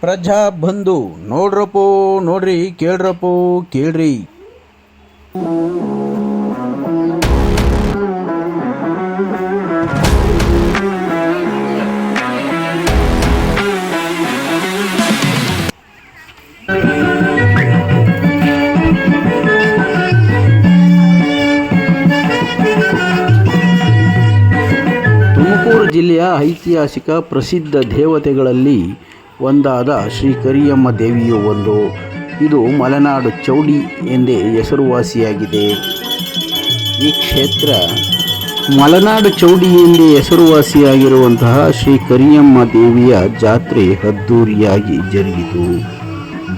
ಪ್ರಜಾ ಬಂಧು ನೋಡ್ರಪ್ಪೋ ನೋಡ್ರಿ ಕೇಳ್ರಪ್ಪೋ ಕೇಳ್ರಿ. ತುಮಕೂರು ಜಿಲ್ಲೆಯ ಐತಿಹಾಸಿಕ ಪ್ರಸಿದ್ಧ ದೇವತೆಗಳಲ್ಲಿ ಒಂದಾದ ಶ್ರೀ ಕರಿಯಮ್ಮ ದೇವಿಯು ಒಂದು. ಇದು ಮಲೆನಾಡು ಚೌಡಿ ಎಂದೇ ಹೆಸರುವಾಸಿಯಾಗಿದೆ. ಈ ಕ್ಷೇತ್ರ ಮಲೆನಾಡು ಚೌಡಿ ಎಂದೇ ಹೆಸರುವಾಸಿಯಾಗಿರುವಂತಹ ಶ್ರೀ ಕರಿಯಮ್ಮ ದೇವಿಯ ಜಾತ್ರೆ ಅದ್ದೂರಿಯಾಗಿ ಜರುಗಿತು.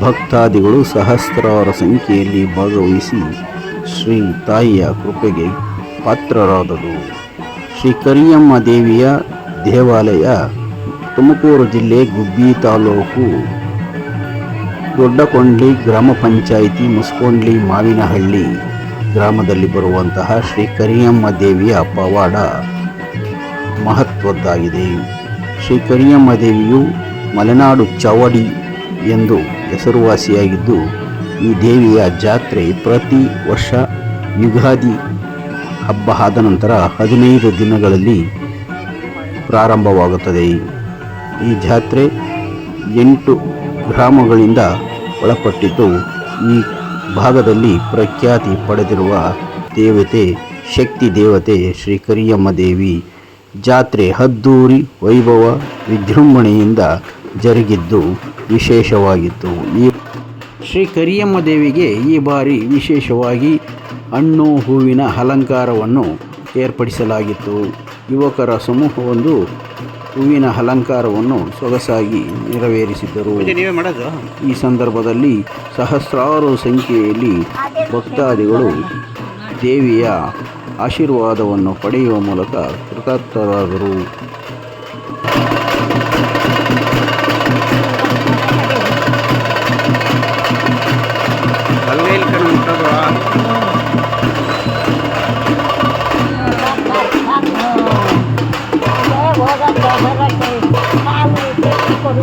ಭಕ್ತಾದಿಗಳು ಸಹಸ್ರಾರ ಸಂಖ್ಯೆಯಲ್ಲಿ ಭಾಗವಹಿಸಿ ಶ್ರೀ ತಾಯಿಯ ಕೃಪೆಗೆ ಪಾತ್ರರಾದರು. ಶ್ರೀ ಕರಿಯಮ್ಮ ದೇವಿಯ ದೇವಾಲಯ ತುಮಕೂರು ಜಿಲ್ಲೆ ಗುಬ್ಬಿ ತಾಲೂಕು ದೊಡ್ಡಕೊಂಡ್ಲಿ ಗ್ರಾಮ ಪಂಚಾಯಿತಿ ಮುಸ್ಕೊಂಡ್ಲಿ ಮಾವಿನಹಳ್ಳಿ ಗ್ರಾಮದಲ್ಲಿ ಬರುವಂತಹ ಶ್ರೀ ಕರಿಯಮ್ಮ ದೇವಿಯ ಪವಾಡ ಮಹತ್ವದ್ದಾಗಿದೆ. ಶ್ರೀ ಕರಿಯಮ್ಮ ದೇವಿಯು ಮಲೆನಾಡು ಚವಡಿ ಎಂದು ಹೆಸರುವಾಸಿಯಾಗಿದ್ದು, ಈ ದೇವಿಯ ಜಾತ್ರೆ ಪ್ರತಿ ವರ್ಷ ಯುಗಾದಿ ಹಬ್ಬ ಆದ ನಂತರ ಹದಿನೈದು ದಿನಗಳಲ್ಲಿ ಪ್ರಾರಂಭವಾಗುತ್ತದೆ. ಈ ಜಾತ್ರೆ ಎಂಟು ಗ್ರಾಮಗಳಿಂದ ಒಳಪಟ್ಟಿದ್ದು, ಈ ಭಾಗದಲ್ಲಿ ಪ್ರಖ್ಯಾತಿ ಪಡೆದಿರುವ ದೇವತೆ, ಶಕ್ತಿ ದೇವತೆ ಶ್ರೀ ಕರಿಯಮ್ಮ ದೇವಿ. ಜಾತ್ರೆ ಹದ್ದೂರಿ ವೈಭವ ವಿಜೃಂಭಣೆಯಿಂದ ಜರುಗಿದ್ದು ವಿಶೇಷವಾಗಿತ್ತು. ಈ ಶ್ರೀ ಕರಿಯಮ್ಮ ದೇವಿಗೆ ಈ ಬಾರಿ ವಿಶೇಷವಾಗಿ ಹಣ್ಣು, ಹೂವಿನ ಅಲಂಕಾರವನ್ನು ಏರ್ಪಡಿಸಲಾಗಿತ್ತು. ಯುವಕರ ಸಮೂಹವೊಂದು ಹೂವಿನ ಅಲಂಕಾರವನ್ನು ಸೊಗಸಾಗಿ ನೆರವೇರಿಸಿದ್ದರು ಈ ಸಂದರ್ಭದಲ್ಲಿ ಸಹಸ್ರಾರು ಸಂಖ್ಯೆಯಲ್ಲಿ ಭಕ್ತಾದಿಗಳು ದೇವಿಯ ಆಶೀರ್ವಾದವನ್ನು ಪಡೆಯುವ ಮೂಲಕ ಕೃತಾರ್ಥರಾದರು. 八个月，一个月。